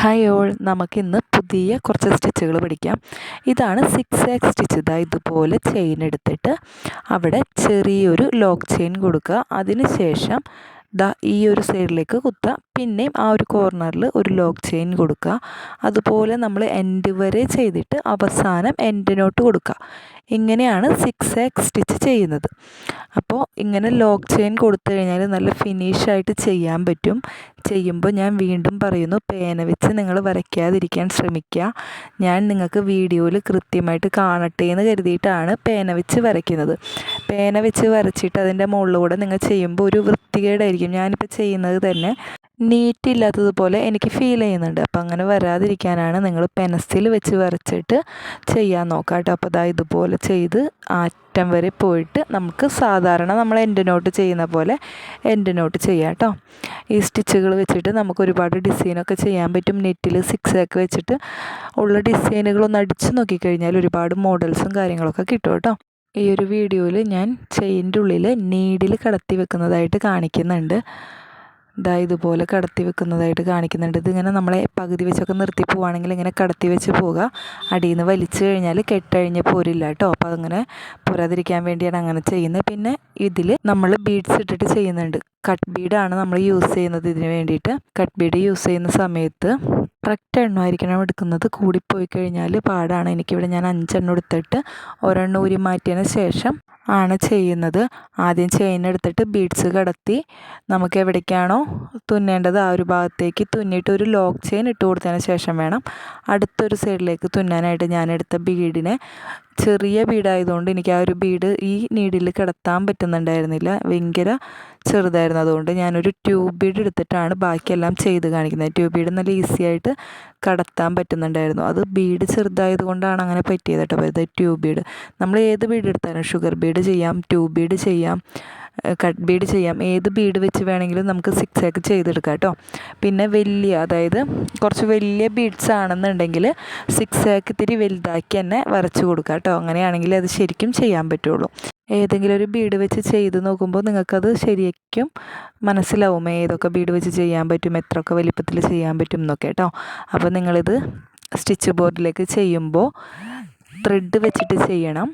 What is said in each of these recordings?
Hi all നമുക്കിന്ന് പുതിയ കുറച്ച് സ്റ്റിച്ചുകൾ പഠിക്കാം. ഇതാണ് സിക്സ് ആക്ക് സ്റ്റിച്ച് ഇതാ ഇതുപോലെ ചെയിൻ എടുത്തിട്ട് അവിടെ ചെറിയൊരു ലോക്ക് ചെയിൻ കൊടുക്കുക. അതിന് ശേഷം ദാ ഈ ഒരു സൈഡിലേക്ക് കുത്തുക. പിന്നെയും ആ ഒരു കോർണറിൽ ഒരു ലോക്ക് ചെയിൻ കൊടുക്കുക. അതുപോലെ നമ്മൾ എൻഡ് വരെ ചെയ്തിട്ട് അവസാനം എൻഡിനോട്ട് കൊടുക്കുക. ഇങ്ങനെയാണ് സിക്സ് ആക്ക് സ്റ്റിച്ച് ചെയ്യുന്നത്. അപ്പോൾ ഇങ്ങനെ ലോക്ക് ചെയിൻ കൊടുത്തു കഴിഞ്ഞാൽ നല്ല ഫിനിഷായിട്ട് ചെയ്യാൻ പറ്റും. ചെയ്യുമ്പോൾ ഞാൻ വീണ്ടും പറയുന്നു പേന വെച്ച് നിങ്ങൾ വരയ്ക്കാതിരിക്കാൻ ശ്രമിക്കുക. ഞാൻ നിങ്ങൾക്ക് വീഡിയോയിൽ കൃത്യമായിട്ട് കാണട്ടെ എന്ന് കരുതിയിട്ടാണ് പേന വെച്ച് വരയ്ക്കുന്നത്. പേന വെച്ച് വരച്ചിട്ട് അതിന്റെ മുകളിലൂടെ നിങ്ങൾ ചെയ്യുമ്പോൾ ഒരു വൃത്തികേടായിരിക്കും. ഞാനിപ്പോൾ ചെയ്യുന്നത് തന്നെ നീറ്റ് ഇല്ലാത്തതുപോലെ എനിക്ക് ഫീൽ ചെയ്യുന്നുണ്ട്. അപ്പോൾ അങ്ങനെ വരാതിരിക്കാനാണ് നിങ്ങൾ പെനസിൽ വെച്ച് വരച്ചിട്ട് ചെയ്യാൻ നോക്കുക കേട്ടോ. അപ്പോൾ അതാ ഇതുപോലെ ചെയ്ത് ആറ്റം വരെ പോയിട്ട് നമുക്ക് സാധാരണ നമ്മൾ എൻഡ് നോട്ട് ചെയ്യുന്ന പോലെ എൻഡ് നോട്ട് ചെയ്യാം കേട്ടോ. ഈ സ്റ്റിച്ചുകൾ വെച്ചിട്ട് നമുക്ക് ഒരുപാട് ഡിസൈനൊക്കെ ചെയ്യാൻ പറ്റും. നെറ്റിൽ സിക്സ് ഒക്കെ വെച്ചിട്ട് ഉള്ള ഡിസൈനുകളൊന്ന് അടിച്ച് നോക്കിക്കഴിഞ്ഞാൽ ഒരുപാട് മോഡൽസും കാര്യങ്ങളൊക്കെ കിട്ടും കേട്ടോ. ഈ ഒരു വീഡിയോയിൽ ഞാൻ ചെയിന്റെ ഉള്ളിൽ നീഡിൽ കടത്തി വെക്കുന്നതായിട്ട് കാണിക്കുന്നുണ്ട്. ഇതാ ഇതുപോലെ കടത്തി വെക്കുന്നതായിട്ട് കാണിക്കുന്നുണ്ട്. ഇതിങ്ങനെ നമ്മളെ പകുതി വെച്ചൊക്കെ നിർത്തി പോവുകയാണെങ്കിൽ ഇങ്ങനെ കടത്തി വെച്ച് പോവുക. അടിയിൽ നിന്ന് വലിച്ചു കഴിഞ്ഞാൽ കെട്ടഴിഞ്ഞ് പോരില്ല കേട്ടോ. അപ്പോൾ അതങ്ങനെ പോരാതിരിക്കാൻ വേണ്ടിയാണ് അങ്ങനെ ചെയ്യുന്നത്. പിന്നെ ഇതിൽ നമ്മൾ ബീഡ്സ് ഇട്ടിട്ട് ചെയ്യുന്നുണ്ട്. കട്ട് ബീഡാണ് നമ്മൾ യൂസ് ചെയ്യുന്നത് ഇതിന് വേണ്ടിയിട്ട്. കട്ട് ബീഡ് യൂസ് ചെയ്യുന്ന സമയത്ത് കറക്റ്റ് എണ്ണമായിരിക്കണം എടുക്കുന്നത്. കൂടിപ്പോയി കഴിഞ്ഞാൽ പാടാണ്. എനിക്കിവിടെ ഞാൻ അഞ്ചെണ്ണം എടുത്തിട്ട് ഒരെണ്ണം ഊരി മാറ്റിയതിന് ശേഷം ആണ് ചെയ്യുന്നത്. ആദ്യം ചെയിൻ എടുത്തിട്ട് ബീഡ്സ് കടത്തി നമുക്ക് എവിടേക്കാണോ തുന്നേണ്ടത് ആ ഒരു ഭാഗത്തേക്ക് തുന്നിയിട്ട് ഒരു ലോക്ക് ചെയിൻ ഇട്ട് കൊടുത്തതിന് ശേഷം വേണം അടുത്തൊരു സൈഡിലേക്ക് തുന്നാനായിട്ട് ഞാൻ എടുത്ത ബീഡിനെ ചെറിയ ബീഡായതുകൊണ്ട് എനിക്ക് ആ ഒരു ബീഡ് ഈ നീഡിൽ കിടത്താൻ പറ്റുന്നുണ്ടായിരുന്നില്ല. ഭയങ്കര ചെറുതായിരുന്നു. അതുകൊണ്ട് ഞാനൊരു ട്യൂബ് ബീഡ് എടുത്തിട്ടാണ് ബാക്കിയെല്ലാം ചെയ്ത് കാണിക്കുന്നത്. ട്യൂബ് ബീഡ് നല്ല ഈസി ആയിട്ട് കടത്താൻ പറ്റുന്നുണ്ടായിരുന്നു. അത് ബീഡ് ചെറുതായത് കൊണ്ടാണ് അങ്ങനെ പറ്റിയത് കേട്ടോ. ട്യൂബ് ബീഡ് നമ്മൾ ഏത് ബീഡ് എടുത്താലും ഷുഗർ ബീഡ് ചെയ്യാം ട്യൂബ് ബീഡ് ചെയ്യാം. കട്ട് ബീഡ് ചെയ്യാം. ഏത് ബീഡ് വെച്ച് വേണമെങ്കിലും നമുക്ക് സിക്സ് ആക്ക് ചെയ്തെടുക്കാം കേട്ടോ. പിന്നെ വലിയ അതായത് കുറച്ച് വലിയ ബീഡ്സ് ആണെന്നുണ്ടെങ്കിൽ സിക്സ് ആക്ക് ഇത്തിരി വലുതാക്കി തന്നെ വരച്ച് കൊടുക്കുക കേട്ടോ. അങ്ങനെയാണെങ്കിൽ അത് ശരിക്കും ചെയ്യാൻ പറ്റുള്ളൂ. ഏതെങ്കിലും ഒരു ബീഡ് വെച്ച് ചെയ്ത് നോക്കുമ്പോൾ നിങ്ങൾക്കത് ശരിക്കും മനസ്സിലാവും. ഏതൊക്കെ ബീഡ് വെച്ച് ചെയ്യാൻ പറ്റും എത്രയൊക്കെ വലിപ്പത്തിൽ ചെയ്യാൻ പറ്റും എന്നൊക്കെ കേട്ടോ. അപ്പോൾ നിങ്ങളിത് സ്റ്റിച്ച് ബോർഡിലേക്ക് ചെയ്യുമ്പോൾ ത്രെഡ് വെച്ചിട്ട് ചെയ്യണം.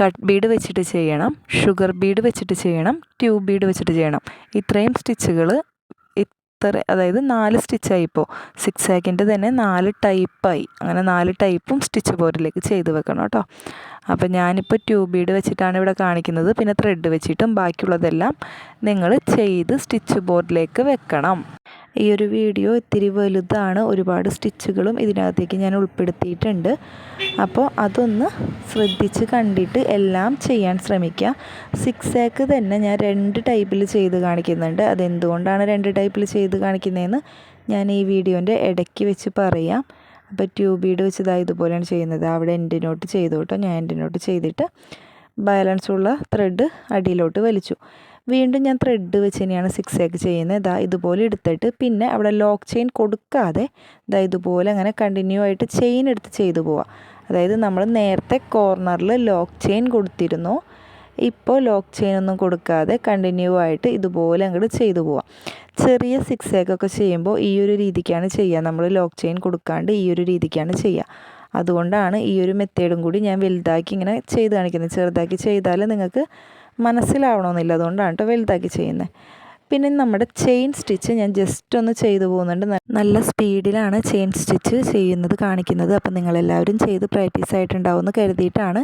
കട്ട് ബീഡ് വെച്ചിട്ട് ചെയ്യണം ഷുഗർ ബീഡ് വെച്ചിട്ട് ചെയ്യണം ട്യൂബ് ബീഡ് വെച്ചിട്ട് ചെയ്യണം. ഇത്രയും സ്റ്റിച്ചുകൾ ഇത്ര അതായത് നാല് സ്റ്റിച്ചായി ഇപ്പോൾ സിക്സ് ആക്കിന്റെ തന്നെ നാല് ടൈപ്പായി അങ്ങനെ നാല് ടൈപ്പും സ്റ്റിച്ച് ബോർഡിലേക്ക് ചെയ്ത് വെക്കണം കേട്ടോ അപ്പോൾ ഞാനിപ്പോൾ ട്യൂബ് ബീഡ് വെച്ചിട്ടാണ് ഇവിടെ കാണിക്കുന്നത്. പിന്നെ ത്രെഡ് വെച്ചിട്ടും ബാക്കിയുള്ളതെല്ലാം നിങ്ങൾ ചെയ്ത് സ്റ്റിച്ച് ബോർഡിലേക്ക് വെക്കണം. ഈ ഒരു വീഡിയോ ഇത്തിരി വലുതാണ്. ഒരുപാട് സ്റ്റിച്ചുകളും ഇതിനകത്തേക്ക് ഞാൻ ഉൾപ്പെടുത്തിയിട്ടുണ്ട്. അപ്പോൾ അതൊന്ന് ശ്രദ്ധിച്ച് കണ്ടിട്ട് എല്ലാം ചെയ്യാൻ ശ്രമിക്കുക സിക്സ് ആക്ക് തന്നെ ഞാൻ രണ്ട് ടൈപ്പിൽ ചെയ്ത് കാണിക്കുന്നുണ്ട്. അതെന്തുകൊണ്ടാണ് രണ്ട് ടൈപ്പിൽ ചെയ്ത് കാണിക്കുന്നതെന്ന് ഞാൻ ഈ വീഡിയോന്റെ ഇടയ്ക്ക് വെച്ച് പറയാം. അപ്പോൾ ട്യൂബീഡ് ബീഡ് വെച്ച് ഇതാ ഇതുപോലെയാണ് ചെയ്യുന്നത്. അവിടെ ചെയ്തു കേട്ടോ. ഞാൻ എൻഡിനോട്ട് ചെയ്തിട്ട് ബാലൻസുള്ള ത്രെഡ് അടിയിലോട്ട് വലിച്ചു. വീണ്ടും ഞാൻ ത്രെഡ് വെച്ച് തന്നെയാണ് സിക്സ് എഗ് ചെയ്യുന്നത്. ഇതാ ഇതുപോലെ എടുത്തിട്ട് പിന്നെ അവിടെ ലോക്ക് ചെയിൻ കൊടുക്കാതെ ഇതാ ഇതുപോലെ അങ്ങനെ കണ്ടിന്യൂ ആയിട്ട് ചെയിൻ എടുത്ത് ചെയ്തു പോവാം. അതായത് നമ്മൾ നേരത്തെ കോർണറിൽ ലോക്ക് ചെയിൻ കൊടുത്തിരുന്നു. ഇപ്പോൾ ലോക്ക് ചെയിൻ ഒന്നും കൊടുക്കാതെ കണ്ടിന്യൂ ആയിട്ട് ഇതുപോലെ അങ്ങോട്ട് ചെയ്തു പോവാം. ചെറിയ സിക്സ് ഒക്കെ ചെയ്യുമ്പോൾ ഈ ഒരു രീതിക്കാണ് ചെയ്യുക നമ്മൾ ലോക്ക് ചെയിൻ കൊടുക്കാണ്ട് ഈ ഒരു രീതിക്കാണ് ചെയ്യുക അതുകൊണ്ടാണ് ഈ ഒരു മെത്തേഡും കൂടി ഞാൻ വലുതാക്കി ഇങ്ങനെ ചെയ്ത് കാണിക്കുന്നത്. ചെറുതാക്കി ചെയ്താൽ നിങ്ങൾക്ക് മനസ്സിലാവണമെന്നില്ല. അതുകൊണ്ടാണ് കേട്ടോ വലുതാക്കി ചെയ്യുന്നത് പിന്നെ നമ്മുടെ ചെയിൻ സ്റ്റിച്ച് ഞാൻ ജസ്റ്റ് ഒന്ന് ചെയ്തു പോകുന്നുണ്ട്. നല്ല സ്പീഡിലാണ് ചെയിൻ സ്റ്റിച്ച് ചെയ്യുന്നത് കാണിക്കുന്നത്. അപ്പം നിങ്ങളെല്ലാവരും ചെയ്ത് പ്രാക്ടീസ് ആയിട്ടുണ്ടാവുമെന്ന് കരുതിയിട്ടാണ്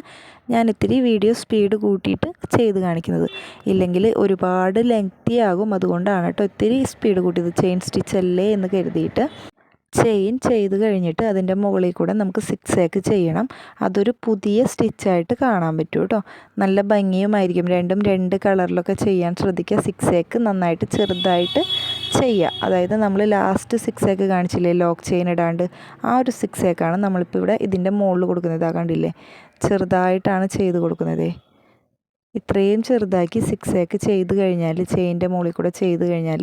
ഞാൻ ഇത്തിരി വീഡിയോ സ്പീഡ് കൂട്ടിയിട്ട് ചെയ്ത് കാണിക്കുന്നത്. ഇല്ലെങ്കിൽ ഒരുപാട് ലെങ്തി ആകും അതുകൊണ്ടാണ് കേട്ടോ ഇത്തിരി സ്പീഡ് കൂട്ടിയത്. ചെയിൻ സ്റ്റിച്ച് അല്ലേ എന്ന് കരുതിയിട്ട്. ചെയിൻ ചെയ്ത് കഴിഞ്ഞിട്ട് അതിന്റെ മുകളിൽ കൂടെ നമുക്ക് സിക്സ് ആക്ക് ചെയ്യണം. അതൊരു പുതിയ സ്റ്റിച്ചായിട്ട് കാണാൻ പറ്റും കേട്ടോ നല്ല ഭംഗിയുമായിരിക്കും. രണ്ടും രണ്ട് കളറിലൊക്കെ ചെയ്യാൻ ശ്രദ്ധിക്കുക. സിക്സ് ആക്ക് നന്നായിട്ട് ചെറുതായിട്ട് ചെയ്യുക. അതായത് നമ്മൾ ലാസ്റ്റ് സിക്സ് ആക്ക് കാണിച്ചില്ലേ? ലോക്ക് ചെയിൻ ഇടാണ്ട്. ആ ഒരു സിക്സ് ആക്കാണ് നമ്മളിപ്പോൾ ഇവിടെ ഇതിന്റെ മുകളിൽ കൊടുക്കുന്നത്. ആ കണ്ടില്ലേ? ചെറുതായിട്ടാണ് ചെയ്ത് കൊടുക്കുന്നത്. ഇത്രയും ചെറുതാക്കി സിക്സ് ആക്ക് ചെയ്ത് കഴിഞ്ഞാൽ ചെയിന്റെ മുകളിൽ കൂടെ ചെയ്ത് കഴിഞ്ഞാൽ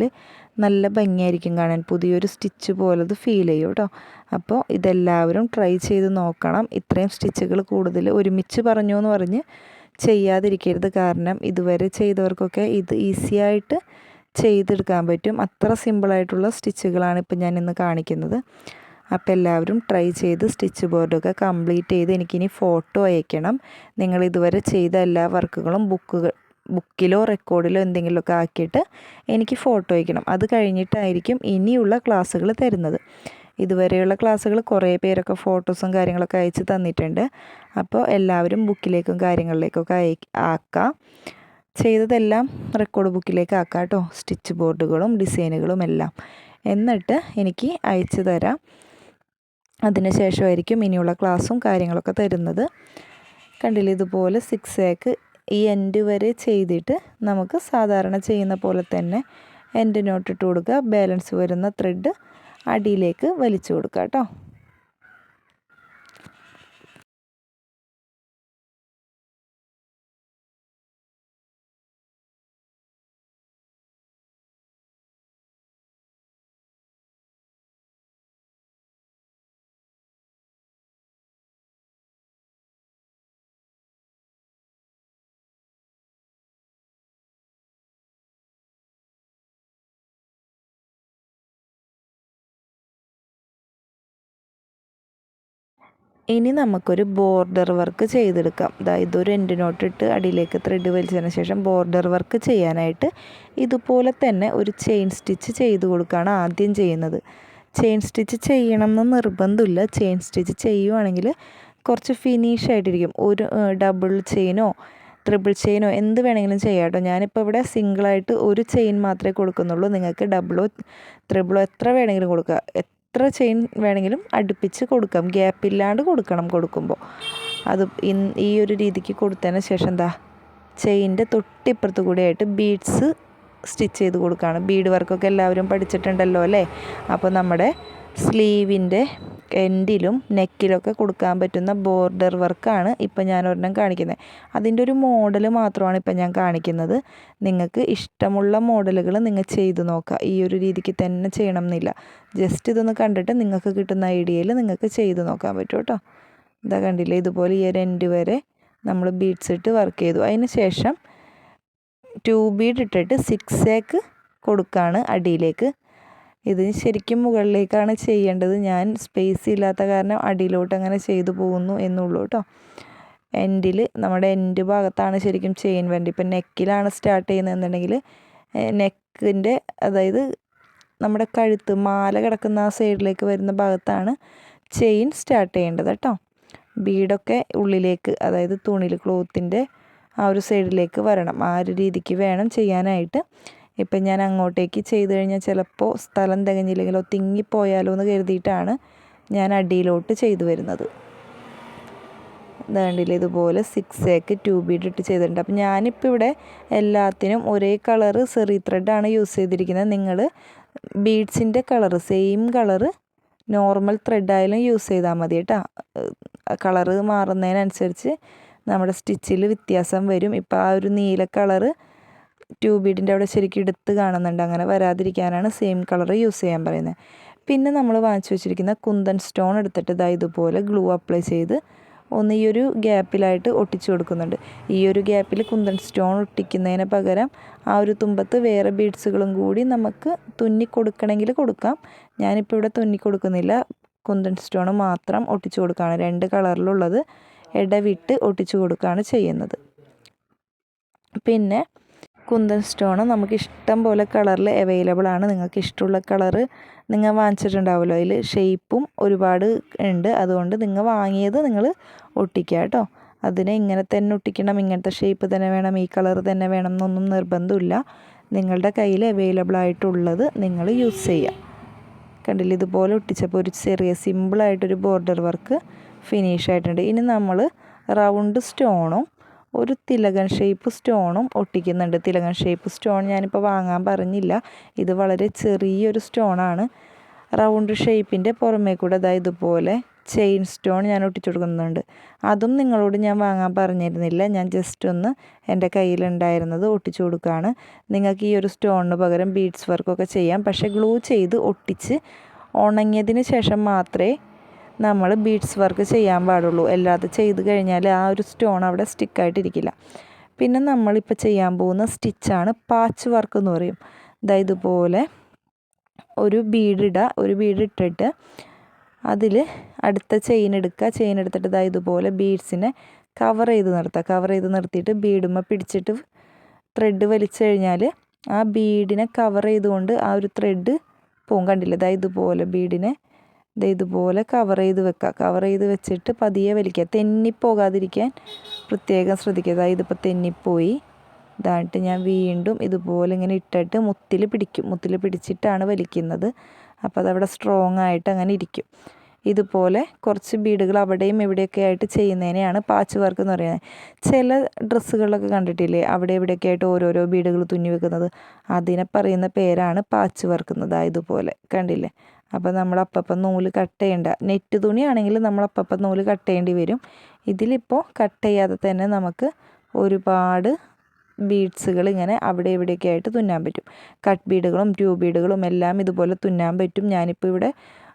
നല്ല ഭംഗിയായിരിക്കും കാണാൻ. പുതിയൊരു സ്റ്റിച്ച് പോലത് ഫീൽ ചെയ്യും കേട്ടോ. അപ്പോൾ ഇതെല്ലാവരും ട്രൈ ചെയ്ത് നോക്കണം. ഇത്രയും സ്റ്റിച്ചുകൾ കൂടുതൽ ഒരുമിച്ച് പറഞ്ഞു എന്ന് പറഞ്ഞ് ചെയ്യാതിരിക്കരുത്. കാരണം ഇതുവരെ ചെയ്തവർക്കൊക്കെ ഇത് ഈസിയായിട്ട് ചെയ്തെടുക്കാൻ പറ്റും. അത്ര സിമ്പിളായിട്ടുള്ള സ്റ്റിച്ചുകളാണ് ഇപ്പം ഞാൻ ഇന്ന് കാണിക്കുന്നത്. അപ്പോൾ എല്ലാവരും ട്രൈ ചെയ്ത് സ്റ്റിച്ച് ബോർഡൊക്കെ കംപ്ലീറ്റ് ചെയ്ത് എനിക്കിനി ഫോട്ടോ അയക്കണം. നിങ്ങൾ ഇതുവരെ ചെയ്ത എല്ലാ വർക്കുകളും ബുക്കുകൾ ബുക്കിലോ റെക്കോർഡിലോ എന്തെങ്കിലുമൊക്കെ ആക്കിയിട്ട് എനിക്ക് ഫോട്ടോ അയക്കണം. അത് കഴിഞ്ഞിട്ടായിരിക്കും ഇനിയുള്ള ക്ലാസ്സുകൾ തരുന്നത്. ഇതുവരെയുള്ള ക്ലാസ്സുകൾ കുറേ പേരൊക്കെ ഫോട്ടോസും കാര്യങ്ങളൊക്കെ അയച്ച് തന്നിട്ടുണ്ട്. അപ്പോൾ എല്ലാവരും ബുക്കിലേക്കും കാര്യങ്ങളിലേക്കൊക്കെ അയ ആക്കാം. ചെയ്തതെല്ലാം റെക്കോർഡ് ബുക്കിലേക്ക് ആക്കാം കേട്ടോ സ്റ്റിച്ച് ബോർഡുകളും ഡിസൈനുകളും എല്ലാം. എന്നിട്ട് എനിക്ക് അയച്ചു തരാം. അതിന് ശേഷമായിരിക്കും ഇനിയുള്ള ക്ലാസ്സും കാര്യങ്ങളൊക്കെ തരുന്നത്. കണ്ടില്ല? ഇതുപോലെ സിക്സ് ഏക്ക് ഈ എൻഡ് വരെ ചെയ്തിട്ട് നമുക്ക് സാധാരണ ചെയ്യുന്ന പോലെ തന്നെ എൻഡ് നോട്ടിട്ട് കൊടുക്കുക. ബാലൻസ് വരുന്ന ത്രെഡ് അടിയിലേക്ക് വലിച്ചു കൊടുക്കുക കേട്ടോ. ഇനി നമുക്കൊരു ബോർഡർ വർക്ക് ചെയ്തെടുക്കാം. അതായത് ഒരു എൻഡ് നോട്ട് ഇട്ട് അടിയിലേക്ക് ത്രെഡ് വലിച്ചതിന് ശേഷം ബോർഡർ വർക്ക് ചെയ്യാനായിട്ട് ഇതുപോലെ തന്നെ ഒരു ചെയിൻ സ്റ്റിച്ച് ചെയ്ത് കൊടുക്കുകയാണ് ആദ്യം ചെയ്യുന്നത്. ചെയിൻ സ്റ്റിച്ച് ചെയ്യണം എന്ന് നിർബന്ധമില്ല. ചെയിൻ സ്റ്റിച്ച് ചെയ്യുവാണെങ്കിൽ കുറച്ച് ഫിനിഷ് ആയിട്ടിരിക്കും. ഒരു ഡബിൾ ചെയിനോ ട്രിപ്പിൾ ചെയിനോ എന്ത് വേണമെങ്കിലും ചെയ്യാം കേട്ടോ. ഞാനിപ്പോൾ ഇവിടെ സിംഗിളായിട്ട് ഒരു ചെയിൻ മാത്രമേ കൊടുക്കുന്നുള്ളൂ. നിങ്ങൾക്ക് ഡബിളോ ത്രിബിളോ എത്ര വേണമെങ്കിലും കൊടുക്കുക എത്ര ചെയിൻ വേണമെങ്കിലും അടുപ്പിച്ച് കൊടുക്കാം. ഗ്യാപ്പില്ലാണ്ട് കൊടുക്കണം കൊടുക്കുമ്പോൾ അത് ഈ ഒരു രീതിക്ക് കൊടുത്തതിന് ശേഷം എന്താ ചെയിന്റെ തൊട്ടിപ്പുറത്ത് കൂടിയായിട്ട് ബീഡ്സ് സ്റ്റിച്ച് ചെയ്ത് കൊടുക്കുകയാണ് ബീഡ് വർക്കൊക്കെ എല്ലാവരും പഠിച്ചിട്ടുണ്ടല്ലോ അല്ലേ? അപ്പോൾ നമ്മുടെ സ്ലീവിന്റെ എൻഡിലും നെക്കിലൊക്കെ കൊടുക്കാൻ പറ്റുന്ന ബോർഡർ വർക്കാണ് ഇപ്പം ഞാൻ ഒരെണ്ണം കാണിക്കുന്നത്. അതിന്റെ ഒരു മോഡൽ മാത്രമാണ് ഇപ്പം ഞാൻ കാണിക്കുന്നത്. നിങ്ങൾക്ക് ഇഷ്ടമുള്ള മോഡലുകൾ നിങ്ങൾ ചെയ്ത് നോക്കുക. ഈ ഒരു രീതിക്ക് തന്നെ ചെയ്യണം എന്നില്ല. ജസ്റ്റ് ഇതൊന്ന് കണ്ടിട്ട് നിങ്ങൾക്ക് കിട്ടുന്ന ഐഡിയയിൽ നിങ്ങൾക്ക് ചെയ്ത് നോക്കാൻ പറ്റും കേട്ടോ. ഇതാ കണ്ടില്ലേ? ഇതുപോലെ ഈ ഒരു എൻഡ് വരെ നമ്മൾ ബീഡ്സ് ഇട്ട് വർക്ക് ചെയ്തു. അതിന് ശേഷം ടു ബീഡ് ഇട്ടിട്ട് സിക്സ് ഏക്ക് കൊടുക്കുകയാണ് അടിയിലേക്ക്. ഇത് ശരിക്കും മുകളിലേക്കാണ് ചെയ്യേണ്ടത്. ഞാൻ സ്പേസ് ഇല്ലാത്ത കാരണം അടിയിലോട്ട് അങ്ങനെ ചെയ്തു പോകുന്നു എന്നുള്ളൂ കേട്ടോ. എൻഡിൽ നമ്മുടെ എൻഡ് ഭാഗത്താണ് ശരിക്കും ചെയിൻ വേണ്ടി ഇപ്പം നെക്കിലാണ് സ്റ്റാർട്ട് ചെയ്യുന്നതെന്നുണ്ടെങ്കിൽ നെക്കിന്റെ അതായത് നമ്മുടെ കഴുത്ത് മാല കിടക്കുന്ന ആ സൈഡിലേക്ക് വരുന്ന ഭാഗത്താണ് ചെയിൻ സ്റ്റാർട്ട് ചെയ്യേണ്ടത് കേട്ടോ. ബീഡൊക്കെ ഉള്ളിലേക്ക് അതായത് തുണിയിൽ ക്ലോത്തിന്റെ ആ ഒരു സൈഡിലേക്ക് വരണം. ആ ഒരു രീതിക്ക് വേണം ചെയ്യാനായിട്ട്. ഇപ്പം ഞാൻ അങ്ങോട്ടേക്ക് ചെയ്ത് കഴിഞ്ഞാൽ ചിലപ്പോൾ സ്ഥലം തികഞ്ഞില്ലെങ്കിലോ തിങ്ങിപ്പോയാലോ എന്ന് കരുതിയിട്ടാണ് ഞാൻ അടിയിലോട്ട് ചെയ്തു വരുന്നത്. കണ്ടില്ലേ ഇതുപോലെ സിക്സ് ഏക്ക് ടു ബീഡ് ഇട്ട് ചെയ്തിട്ടുണ്ട്. അപ്പം ഞാനിപ്പോൾ ഇവിടെ എല്ലാത്തിനും ഒരേ കളറ് സെറി ത്രെഡാണ് യൂസ് ചെയ്തിരിക്കുന്നത്. നിങ്ങൾ ബീഡ്സിന്റെ കളറ് സെയിം കളറ് നോർമൽ ത്രെഡായാലും യൂസ് ചെയ്താൽ മതി കേട്ടോ. കളറ് മാറുന്നതിനനുസരിച്ച് നമ്മുടെ സ്റ്റിച്ചിൽ വ്യത്യാസം വരും. ഇപ്പോൾ ആ ഒരു നീല കളറ് ട്യൂബീഡിന്റെ അവിടെ ശരിക്കും എടുത്ത് കാണുന്നുണ്ട്. അങ്ങനെ വരാതിരിക്കാനാണ് സെയിം കളർ യൂസ് ചെയ്യാൻ പറയുന്നത്. പിന്നെ നമ്മൾ വാങ്ങിച്ചു വെച്ചിരിക്കുന്ന കുന്തൻ സ്റ്റോൺ എടുത്തിട്ട് ഇതാ ഇതുപോലെ ഗ്ലൂ അപ്ലൈ ചെയ്ത് ഒന്ന് ഈ ഒരു ഗ്യാപ്പിലായിട്ട് ഒട്ടിച്ചു കൊടുക്കുന്നുണ്ട്. ഈ ഒരു ഗ്യാപ്പിൽ കുന്തൻ സ്റ്റോൺ ഒട്ടിക്കുന്നതിന് പകരം ആ ഒരു തുമ്പത്ത് വേറെ ബീഡ്സുകളും കൂടി നമുക്ക് തുന്നി കൊടുക്കണമെങ്കിൽ കൊടുക്കാം. ഞാനിപ്പോൾ ഇവിടെ തുന്നി കൊടുക്കുന്നില്ല. കുന്തൻ സ്റ്റോൺ മാത്രം ഒട്ടിച്ചു കൊടുക്കുകയാണ്. രണ്ട് കളറിലുള്ളത്. ഇടവിട്ട് ഒട്ടിച്ചു കൊടുക്കുകയാണ് ചെയ്യുന്നത്. പിന്നെ കുന്തൻ സ്റ്റോൺ നമുക്ക് ഇഷ്ടം പോലെ കളറിൽ അവൈലബിൾ ആണ്. നിങ്ങൾക്ക് ഇഷ്ടമുള്ള കളറ് നിങ്ങൾ വാങ്ങിച്ചിട്ടുണ്ടാവുമല്ലോ. അതിൽ ഷേപ്പും ഒരുപാട് ഉണ്ട്. അതുകൊണ്ട് നിങ്ങൾ വാങ്ങിയത് നിങ്ങൾ ഒട്ടിക്കുക കേട്ടോ. അതിനെ ഇങ്ങനെ തന്നെ ഒട്ടിക്കണം. ഇങ്ങനത്തെ ഷേപ്പ് തന്നെ വേണം. ഈ കളർ തന്നെ വേണം എന്നൊന്നും നിർബന്ധമില്ല. നിങ്ങളുടെ കയ്യിൽ അവൈലബിൾ ആയിട്ടുള്ളത് നിങ്ങൾ യൂസ് ചെയ്യുക. കണ്ടില്ല? ഇതുപോലെ ഒട്ടിച്ചപ്പോൾ ഒരു ചെറിയ സിമ്പിളായിട്ടൊരു ബോർഡർ വർക്ക് ഫിനിഷ് ആയിട്ടുണ്ട്. ഇനി നമ്മൾ റൗണ്ട് സ്റ്റോണും ഒരു തിലകൻ ഷേപ്പ് സ്റ്റോണും ഒട്ടിക്കുന്നുണ്ട്. തിലകൻ ഷേപ്പ് സ്റ്റോൺ ഞാനിപ്പോൾ വാങ്ങാൻ പറഞ്ഞില്ല. ഇത് വളരെ ചെറിയൊരു സ്റ്റോണാണ് റൗണ്ട് ഷേപ്പിന്റെ പുറമേ കൂടെ അതായത് ഇതുപോലെ ചെയിൻ സ്റ്റോൺ ഞാൻ ഒട്ടിച്ചു കൊടുക്കുന്നുണ്ട്. അതും നിങ്ങളോട് ഞാൻ വാങ്ങാൻ പറഞ്ഞിരുന്നില്ല. ഞാൻ ജസ്റ്റ് ഒന്ന് എന്റെ കയ്യിലുണ്ടായിരുന്നത് ഒട്ടിച്ചു കൊടുക്കുകയാണ് നിങ്ങൾക്ക് ഈ ഒരു സ്റ്റോണിന് പകരം ബീഡ്സ് വർക്കൊക്കെ ചെയ്യാം. പക്ഷേ ഗ്ലൂ ചെയ്ത് ഒട്ടിച്ച് ഉണങ്ങിയതിന് ശേഷം മാത്രമേ നമ്മൾ ബീഡ്സ് വർക്ക് ചെയ്യാൻ പാടുള്ളൂ. അല്ലാതെ ചെയ്ത് കഴിഞ്ഞാൽ ആ ഒരു സ്റ്റോൺ അവിടെ സ്റ്റിക്കായിട്ടിരിക്കില്ല പിന്നെ നമ്മളിപ്പോൾ ചെയ്യാൻ പോകുന്ന സ്റ്റിച്ചാണ് പാച്ച് വർക്ക് എന്ന് പറയും. ഇതാ ഇതുപോലെ ഒരു ബീഡിടുക ഒരു ബീഡ് ഇട്ടിട്ട് അതിൽ അടുത്ത ചെയിൻ എടുക്കുക. ചെയിൻ എടുത്തിട്ട് ഇതാ ഇതുപോലെ ബീഡ്സിനെ കവർ ചെയ്ത് നിർത്തുക. കവർ ചെയ്ത് നിർത്തിയിട്ട് ബീഡുമ്മ പിടിച്ചിട്ട് ത്രെഡ് വലിച്ചു കഴിഞ്ഞാൽ ആ ബീഡിനെ കവർ ചെയ്തുകൊണ്ട് ആ ഒരു ത്രെഡ് പോകും കണ്ടില്ല? ഇതാ ഇതുപോലെ ബീഡിനെ ഇത് ഇതുപോലെ കവർ ചെയ്ത് വെക്കുക കവർ ചെയ്ത് വെച്ചിട്ട് പതിയെ വലിക്കുക. തെന്നിപ്പോകാതിരിക്കാൻ പ്രത്യേകം ശ്രദ്ധിക്കുക. അതായത് ഇതിപ്പോൾ തെന്നിപ്പോയി. ഇതായിട്ട് ഞാൻ വീണ്ടും ഇതുപോലെ ഇങ്ങനെ ഇട്ടിട്ട് മുത്തിൽ പിടിക്കും. മുത്തിൽ പിടിച്ചിട്ടാണ് വലിക്കുന്നത്. അപ്പോൾ അതവിടെ സ്ട്രോങ് ആയിട്ട് അങ്ങനെ ഇരിക്കും. ഇതുപോലെ കുറച്ച് ബീഡുകൾ അവിടെയും ഇവിടെയൊക്കെ ആയിട്ട് ചെയ്യുന്നതിനെയാണ് പാച്ച് വർക്ക് എന്ന് പറയുന്നത്. ചില ഡ്രസ്സുകളൊക്കെ കണ്ടിട്ടില്ലേ? അവിടെ ഇവിടെയൊക്കെ ആയിട്ട് ഓരോരോ ബീഡുകൾ തുന്നി വെക്കുന്നത്. അതിനെ പറയുന്ന പേരാണ് പാച്ച് വർക്ക് എന്നത് ഇതുപോലെ കണ്ടില്ലേ? അപ്പോൾ നമ്മൾ അപ്പപ്പം നൂൽ കട്ട് ചെയ്യേണ്ട. നെറ്റ് തുണിയാണെങ്കിൽ നമ്മൾ അപ്പപ്പം നൂൽ കട്ട് ചെയ്യേണ്ടി വരും. ഇതിലിപ്പോൾ കട്ട് ചെയ്യാതെ തന്നെ നമുക്ക് ഒരുപാട് ബീഡ്സുകൾ ഇങ്ങനെ അവിടെ ഇവിടെയൊക്കെ ആയിട്ട് തുന്നാൻ പറ്റും. കട്ട് ബീഡുകളും ട്യൂബ് ബീഡുകളും എല്ലാം ഇതുപോലെ തുന്നാൻ പറ്റും. ഞാനിപ്പോൾ ഇവിടെ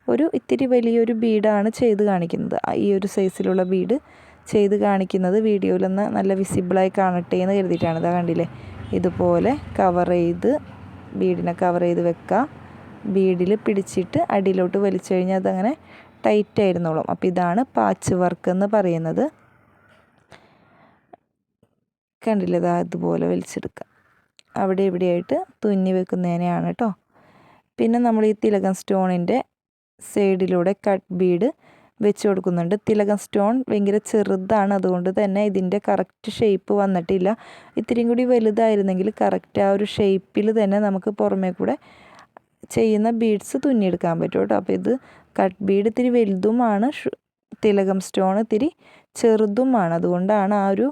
ഒരു ഇത്തിരി വലിയൊരു ബീഡാണ് ചെയ്ത് കാണിക്കുന്നത്. ഈ ഒരു സൈസിലുള്ള ബീഡ് ചെയ്ത് കാണിക്കുന്നത് വീഡിയോയിലൊന്ന് നല്ല വിസിബിളായി കാണട്ടെ എന്ന് കരുതിയിട്ടാണ്. ഇതാ കണ്ടില്ലേ? ഇതുപോലെ കവർ ചെയ്ത് ബീഡിനെ കവർ ചെയ്ത് വെക്കുക ബീഡിൽ പിടിച്ചിട്ട് അടിയിലോട്ട് വലിച്ചു കഴിഞ്ഞാൽ അതങ്ങനെ ടൈറ്റ് ആയിരുന്നോളും. അപ്പോൾ ഇതാണ് പാച്ച് വർക്ക് എന്ന് പറയുന്നത്. കണ്ടില്ല ഇതാ ഇതുപോലെ വലിച്ചെടുക്കുക. അവിടെ ഇവിടെയായിട്ട് തുന്നി വെക്കുന്നതിനെയാണ് കേട്ടോ പിന്നെ നമ്മൾ ഈ തിലകൻ സ്റ്റോണിന്റെ സൈഡിലൂടെ കട്ട് ബീഡ് വെച്ച് കൊടുക്കുന്നുണ്ട്. തിലകം സ്റ്റോൺ ഭയങ്കര ചെറുതാണ്. അതുകൊണ്ട് തന്നെ ഇതിന്റെ കറക്റ്റ് ഷേപ്പ് വന്നിട്ടില്ല. ഇത്തിരിയും കൂടി വലുതായിരുന്നെങ്കിൽ കറക്റ്റ് ആ ഒരു ഷേപ്പിൽ തന്നെ നമുക്ക് പുറമേ കൂടെ ചെയ്യുന്ന ബീഡ്സ് തുന്നിയെടുക്കാൻ പറ്റും കേട്ടോ. അപ്പോൾ ഇത് കട്ട് ബീഡ് ഇത്തിരി വലുതുമാണ് തിലകം സ്റ്റോൺ ഇത്തിരി ചെറുതുമാണ്. അതുകൊണ്ടാണ് ആ ഒരു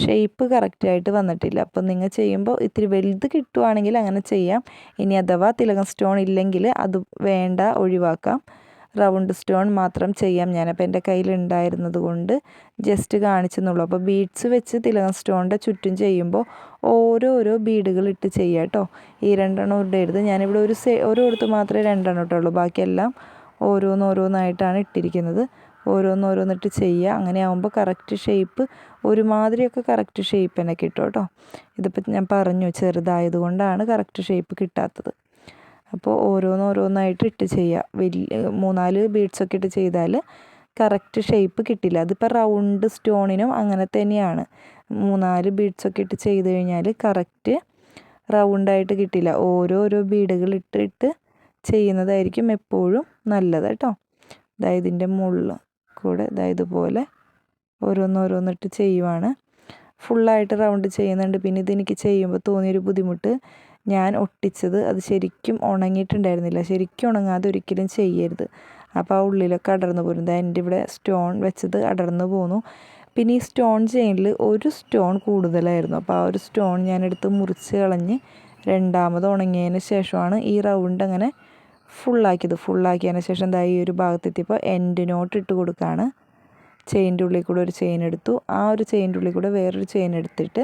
ഷേപ്പ് കറക്റ്റായിട്ട് വന്നിട്ടില്ല. അപ്പം നിങ്ങൾ ചെയ്യുമ്പോൾ ഇത്തിരി വലുത് കിട്ടുവാണെങ്കിൽ അങ്ങനെ ചെയ്യാം. ഇനി അഥവാ തിലകം സ്റ്റോൺ ഇല്ലെങ്കിൽ അത് വേണ്ട ഒഴിവാക്കാം. റൗണ്ട് സ്റ്റോൺ മാത്രം ചെയ്യാം ഞാൻ അപ്പോൾ എന്റെ കയ്യിൽ ഉണ്ടായിരുന്നത് കൊണ്ട് ജസ്റ്റ് കാണിച്ചെന്നുള്ളൂ. അപ്പോൾ ബീഡ്സ് വെച്ച് തിലകം സ്റ്റോണിന്റെ ചുറ്റും ചെയ്യുമ്പോൾ ഓരോരോ ബീഡുകൾ ഇട്ട് ചെയ്യുക കേട്ടോ ഈ രണ്ടെണ്ണം ഇടരുത് ഞാനിവിടെ ഒരു സേ ഓരോരുത്ത് മാത്രമേ രണ്ടെണ്ണം ഇട്ടുള്ളൂ. ബാക്കിയെല്ലാം ഓരോന്നോരോന്നായിട്ടാണ് ഇട്ടിരിക്കുന്നത്. ഓരോന്നോരോന്നിട്ട് ചെയ്യുക അങ്ങനെ ആകുമ്പോൾ കറക്റ്റ് ഷേപ്പ് ഒരുമാതിരിയൊക്കെ കറക്റ്റ് ഷേപ്പ് തന്നെ കിട്ടും കേട്ടോ ഇതിപ്പോൾ ഞാൻ പറഞ്ഞു ചെറുതായതുകൊണ്ടാണ് കറക്റ്റ് ഷേപ്പ് കിട്ടാത്തത്. അപ്പോൾ ഓരോന്നോരോന്നായിട്ട് ഇട്ട് ചെയ്യുക. വലിയ മൂന്നാൽ ബീഡ്സൊക്കെ ഇട്ട് ചെയ്താൽ കറക്റ്റ് ഷേപ്പ് കിട്ടില്ല. അതിപ്പോൾ റൗണ്ട് സ്റ്റോണിനും അങ്ങനെ തന്നെയാണ്. മൂന്നാൽ ബീഡ്സൊക്കെ ഇട്ട് ചെയ്ത് കഴിഞ്ഞാൽ കറക്റ്റ് റൗണ്ടായിട്ട് കിട്ടില്ല. ഓരോരോ ബീഡുകൾ ഇട്ടിട്ട് ചെയ്യുന്നതായിരിക്കും എപ്പോഴും നല്ലത് കേട്ടോ. അതായത് ഇതിന്റെ മുകളിൽ കൂടെ അതായത് ഇതുപോലെ ഓരോന്നോരോന്നിട്ട് ചെയ്യുവാണ്. ഫുള്ളായിട്ട് റൗണ്ട് ചെയ്യുന്നുണ്ട്. പിന്നെ ഇതെനിക്ക് ചെയ്യുമ്പോൾ തോന്നിയൊരു ബുദ്ധിമുട്ട് ഞാൻ ഒട്ടിച്ചത് അത് ശരിക്കും ഉണങ്ങിയിട്ടുണ്ടായിരുന്നില്ല. ശരിക്കും ഉണങ്ങാതെ ഒരിക്കലും ചെയ്യരുത്. അപ്പോൾ ആ ഉള്ളിലൊക്കെ അടർന്നു പോരുന്നത് എന്റെ ഇവിടെ സ്റ്റോൺ വെച്ചത് അടർന്നു പോന്നു. പിന്നെ ഈ സ്റ്റോൺ ചെയിനിൽ ഒരു സ്റ്റോൺ കൂടുതലായിരുന്നു. അപ്പോൾ ആ ഒരു സ്റ്റോൺ ഞാനെടുത്ത് മുറിച്ച് കളഞ്ഞ് രണ്ടാമത് ഉണങ്ങിയതിന് ശേഷമാണ് ഈ റൗണ്ട് അങ്ങനെ ഫുള്ളാക്കിയത്. ഫുള്ളാക്കിയതിന് ശേഷം എന്താ ഈ ഒരു ഭാഗത്തെത്തിയപ്പോൾ എൻഡ് നോട്ട് ഇട്ട് കൊടുക്കുകയാണ്. ചെയിന്റെ ഉള്ളിൽ കൂടെ ഒരു ചെയിൻ എടുത്തു. ആ ഒരു ചെയിന്റെ ഉള്ളിൽ കൂടെ വേറൊരു ചെയിൻ എടുത്തിട്ട്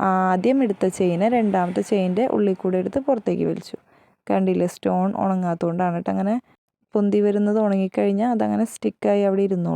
ആദ്യം എടുത്ത ചെയിന് രണ്ടാമത്തെ ചെയിന്റെ ഉള്ളിൽ കൂടെ എടുത്ത് പുറത്തേക്ക് വലിച്ചു. കണ്ടില്ലേ? സ്റ്റോൺ ഉണങ്ങാത്തതുകൊണ്ടാണ് കേട്ടോ. അങ്ങനെ പൊന്തി വരുന്നത് ഉണങ്ങിക്കഴിഞ്ഞാൽ അതങ്ങനെ സ്റ്റിക്കായി അവിടെ ഇരുന്നോളും.